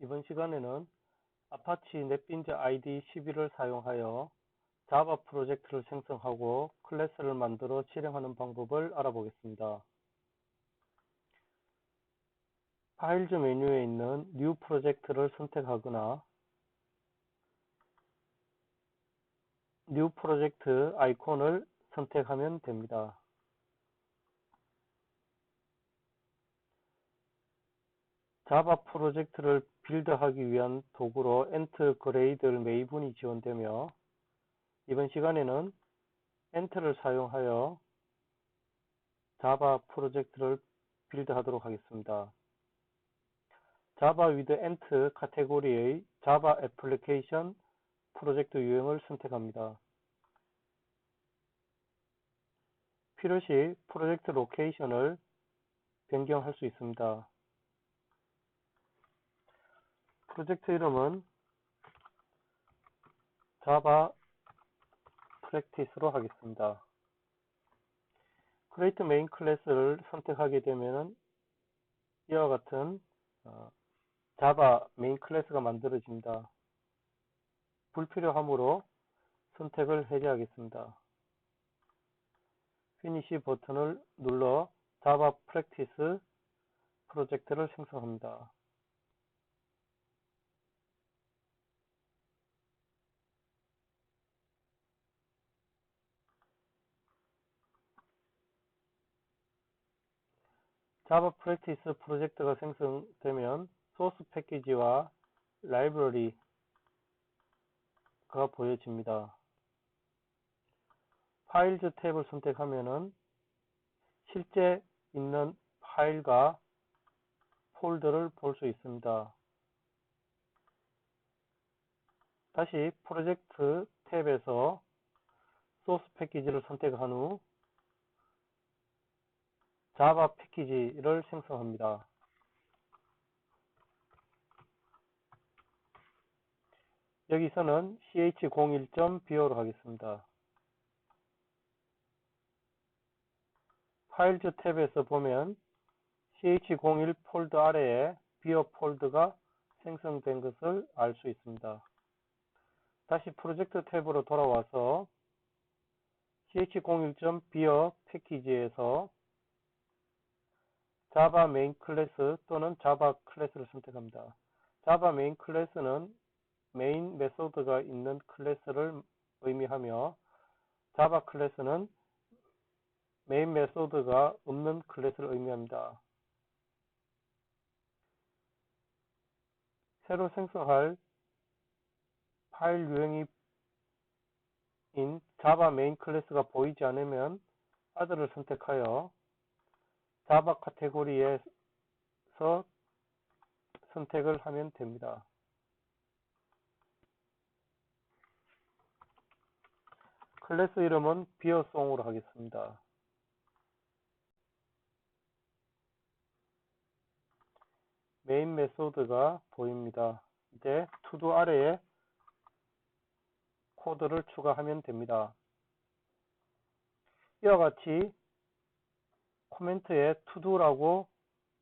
이번 시간에는 아파치 넷빈즈 ID 11을 사용하여 자바 프로젝트를 생성하고 클래스를 만들어 실행하는 방법을 알아보겠습니다. 파일즈 메뉴에 있는 New 프로젝트를 선택하거나 New 프로젝트 아이콘을 선택하면 됩니다. 자바 프로젝트를 빌드하기 위한 도구로 엔트 그레이드 메이븐이 지원되며 이번 시간에는 엔트를 사용하여 자바 프로젝트를 빌드하도록 하겠습니다. 자바 위드 엔트 카테고리의 자바 애플리케이션 프로젝트 유형을 선택합니다. 필요시 프로젝트 로케이션을 변경할 수 있습니다. 프로젝트 이름은 자바 프랙티스로 하겠습니다. 크레이트 메인 클래스를 선택하게 되면 이와 같은 자바 메인 클래스가 만들어집니다. 불필요하므로 선택을 해제하겠습니다. 피니시 버튼을 눌러 자바 프랙티스 프로젝트를 생성합니다. 자바 프랙티스 프로젝트가 생성되면 소스 패키지와 라이브러리가 보여집니다. 파일즈 탭을 선택하면 실제 있는 파일과 폴더를 볼 수 있습니다. 다시 프로젝트 탭에서 소스 패키지를 선택한 후 자바 패키지를 생성합니다. 여기서는 ch01.bo로 하겠습니다. 파일즈 탭에서 보면 ch01 폴더 아래에 비어 폴더가 생성된 것을 알 수 있습니다. 다시 프로젝트 탭으로 돌아와서 ch01.beer 패키지에서 자바 메인 클래스 또는 자바 클래스를 선택합니다. 자바 메인 클래스는 메인 메소드가 있는 클래스를 의미하며 자바 클래스는 메인 메소드가 없는 클래스를 의미합니다. 새로 생성할 파일 유형이 인 자바 메인 클래스가 보이지 않으면 아들을 선택하여 자바 카테고리에서 선택을 하면 됩니다. 클래스 이름은 비어송으로 하겠습니다. 메인 메소드가 보입니다. 이제 투두 아래에 코드를 추가하면 됩니다. 이와 같이 코멘트에 투두라고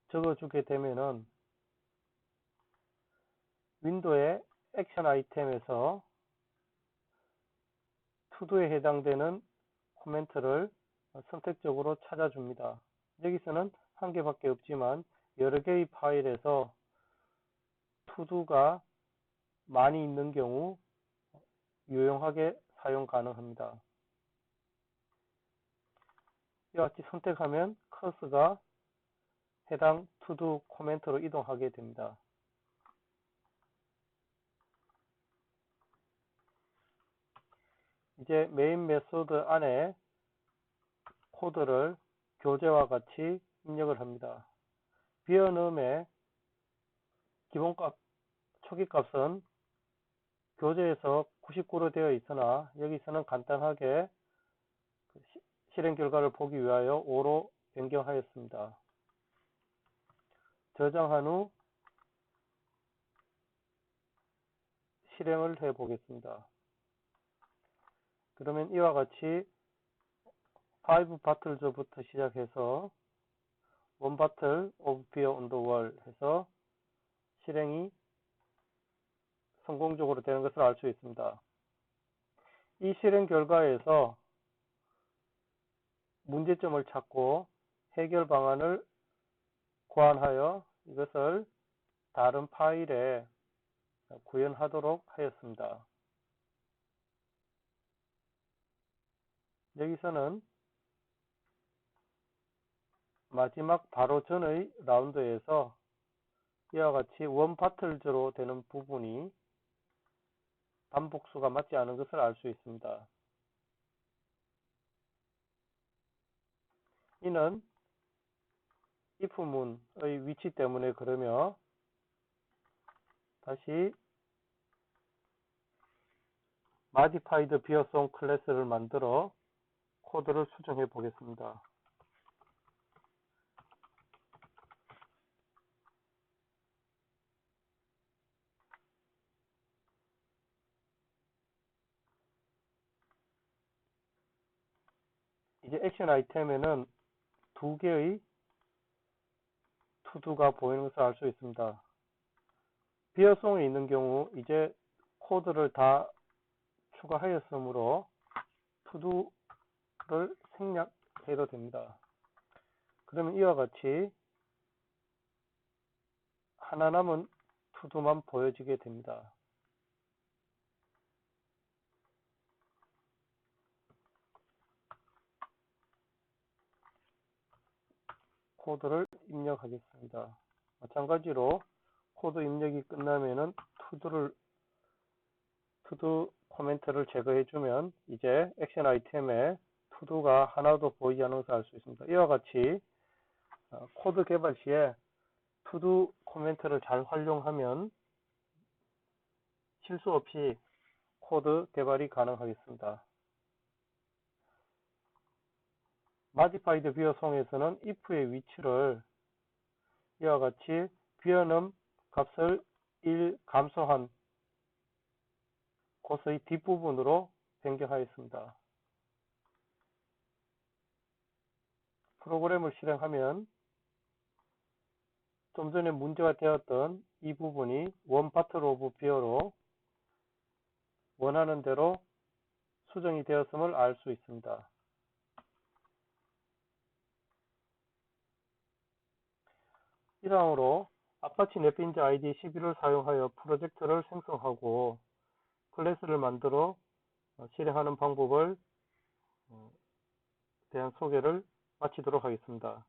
적어주게 되면은 윈도의 액션 아이템에서 투두에 해당되는 코멘트를 선택적으로 찾아줍니다. 여기서는 한 개밖에 없지만 여러 개의 파일에서 투두가 많이 있는 경우 유용하게 사용 가능합니다. 이와 같이 선택하면 커서가 해당 투두 코멘트로 이동하게 됩니다. 이제 메인 메소드 안에 코드를 교재와 같이 입력을 합니다. 비어넣음의 기본값, 초기값은 교재에서 99로 되어 있으나 여기서는 간단하게 그 실행 결과를 보기 위하여 5로 변경하였습니다. 저장한 후 실행을 해 보겠습니다. 그러면 이와 같이 5 바틀즈부터 시작해서 1 바틀 오브 피어 온더 월 해서 실행이 성공적으로 되는 것을 알 수 있습니다. 이 실행 결과에서 문제점을 찾고 해결 방안을 고안하여 이것을 다른 파일에 구현하도록 하였습니다. 여기서는 마지막 바로 전의 라운드에서 이와 같이 원파틀즈로 되는 부분이 반복수가 맞지 않은 것을 알 수 있습니다. 이는 if문의 위치 때문에 그러며 다시 modified beer송 클래스를 만들어 코드를 수정해 보겠습니다. 이제 액션 아이템에는 두 개의 투두가 보이는 것을 알 수 있습니다. 비어송에 있는 경우 이제 코드를 다 추가하였으므로 투두를 생략해도 됩니다. 그러면 이와 같이 하나 남은 투두만 보여지게 됩니다. 코드를 입력하겠습니다. 마찬가지로 코드 입력이 끝나면은 투두를 투두 코멘트를 제거해주면 이제 액션 아이템에 투두가 하나도 보이지 않는 것을 알 수 있습니다. 이와 같이 어, 코드 개발 시에 투두 코멘트를 잘 활용하면 실수 없이 코드 개발이 가능하겠습니다. Modified beer 송에서는 if의 위치를 이와 같이 beer는 값을 1 감소한 곳의 뒷부분으로 변경하였습니다. 프로그램을 실행하면 좀 전에 문제가 되었던 이 부분이 원 파트 오브 비어로 원하는 대로 수정이 되었음을 알 수 있습니다. 이상으로 아파치 넷빈즈 아이디 11을 사용하여 프로젝트를 생성하고 클래스를 만들어 어, 실행하는 방법을 어, 대한 소개를 마치도록 하겠습니다.